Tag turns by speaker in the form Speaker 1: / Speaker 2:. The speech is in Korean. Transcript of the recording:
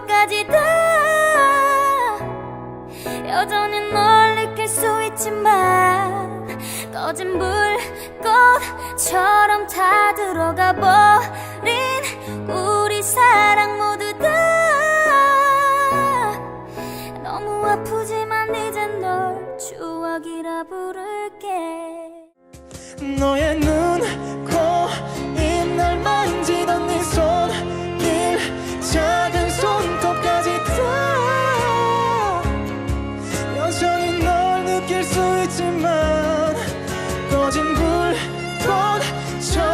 Speaker 1: 끝까지 다. 여전히 널 느낄 수 있지만 꺼진 불꽃처럼 다 들어가 버린 우리 사랑 모두 다. 너무 아프지만 이젠 널 추억이라 부를게.
Speaker 2: 너의 눈 꺼진 불꽃처럼